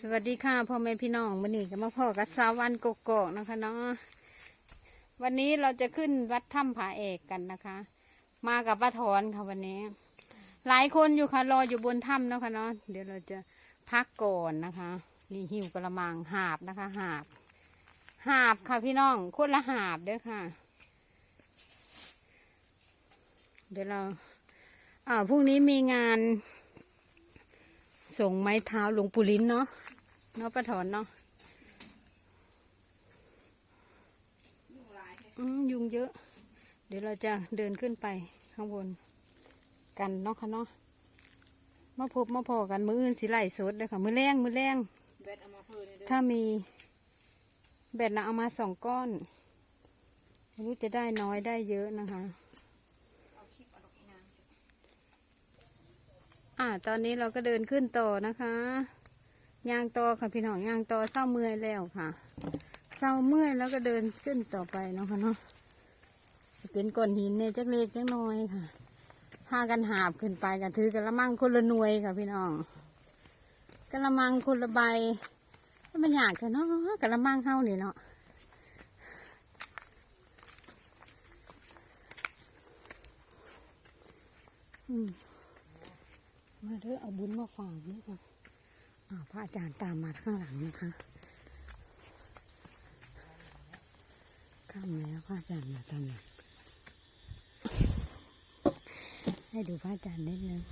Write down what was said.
สวัสดีค่ะพ่อแม่พี่น้องวันนี้ก็มาพ่อกับสาววันกกอกนะคะเนาะวันนี้เราจะขึ้นวัดถ้ำผาเอกกันนะคะ มากับป้าถอนค่ะวันนี้ หลายคนอยู่ค่ะรออยู่บนถ้ำนะคะเนาะเดี๋ยวเราจะพักก่อนนะคะนี่หิวกระมังหาบนะคะหาบ หาบค่ะพี่น้องคนละหาบเด้อค่ะ เดี๋ยวเรา อ่าพรุ่งนี้มีงาน ส่งไม้เท้าหลวงปู่ลิ้นเนาะเนาะป้าถอนเนาะอืมยุงเยอะ เดี๋ยวเราจะเดินขึ้นไปข้างบนกันเนาะค่ะเนาะมาพบมาพอกันมืออื่นสิไล่สดเลยค่ะ มือแรงมือแรงแบตเอามาเพิ่มนี่เด้อถ้ามีแบตนะเอามาสองก้อนไม่รู้จะได้น้อยได้เยอะนะคะ เอาคลิปเอาดอกอีนาง อ่า ตอนนี้เราก็เดินขึ้นต่อนะคะยางต่อค่ะพี่น้องยางต่อเศร้าเมื่อยแล้วค่ะเศร้าเมื่อยแล้วก็เดินขึ้นต่อไปเนาะค่ะเนาะจะเป็นก้อนหินเนี่ยจักเล็กจักน้อยค่ะพากันหาบขึ้นไปกันถือกระมังคนละหน่วยค่ะพี่น้องกระมังคนละใบแล้วมันอยากกันเนาะกระมังเฮานี่เนาะอืม มาเด้อเอาบุญมาฝากนี่ค่ะอ่าพระอาจารย์ตามมาข้างหลังนะคะข้ามแล้วพระอาจารย์มาตามหลังให้ดูพระอาจารย์นิดนึง